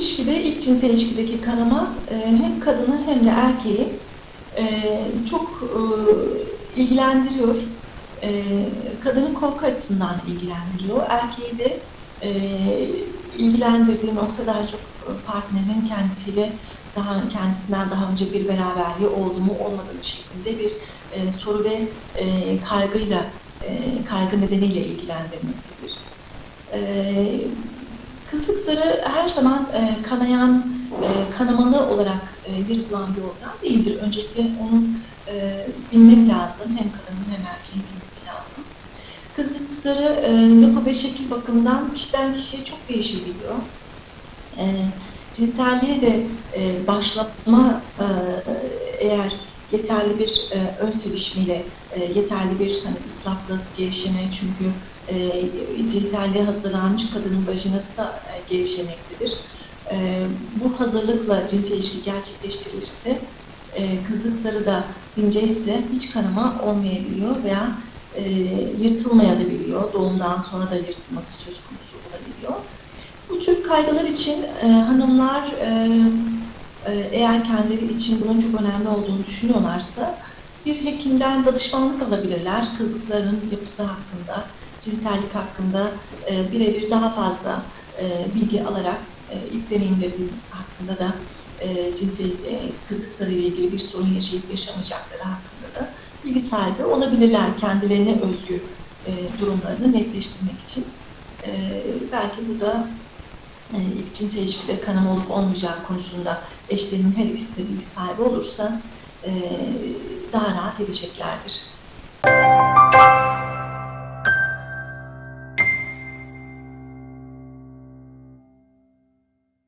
ilişkide, ilk cinsel ilişkideki kanama e, hem kadını hem de erkeği e, çok e, ilgilendiriyor. Kadının korku açısından ilgilendiriyor. Erkeği de e, ilgilendirdiği nokta daha çok partnerinin kendisiyle daha kendisinden daha önce bir beraberliği oldu mu olmadı mı şeklinde bir e, soru ve e, kaygıyla e, kaygı nedeniyle ilgilendirmektedir. E, kızlık sarı her zaman e, kanayan, e, kanamalı olarak e, yırtılan bir organ değildir. Öncelikle onu e, bilmek lazım. Hem kadının hem erkeğin bilmesi lazım. Kızlık sarı e, yapı ve şekil bakımından kişiden kişiye çok değişebiliyor. E, cinselliğe de e, başlama e, eğer yeterli bir e, ön sevişmeyle, e, yeterli bir hani ıslaklık, gevşeme çünkü e, cinselliğe hazırlanmış kadının vajinası da e, gevşemektedir. E, bu hazırlıkla cinsel ilişki gerçekleştirilirse e, kızlık sarı da inceyse hiç kanama olmayabiliyor veya e, yırtılmayabiliyor. Doğumdan sonra da yırtılması söz konusu olabiliyor. Bu tür kaygılar için e, hanımlar e, eğer kendileri için bunun çok önemli olduğunu düşünüyorlarsa bir hekimden danışmanlık alabilirler. Kızların yapısı hakkında, cinsellik hakkında e, birebir daha fazla e, bilgi alarak e, ilk deneyimleri hakkında da e, cinsel e, kızlık sarı ile ilgili bir sorun yaşayıp yaşamayacakları hakkında da bilgi sahibi olabilirler kendilerine özgü e, durumlarını netleştirmek için. E, belki bu da e, cinsel ilişkide kanama olup olmayacağı konusunda eşlerinin her ikisi de bilgi sahibi olursa e, daha rahat edeceklerdir.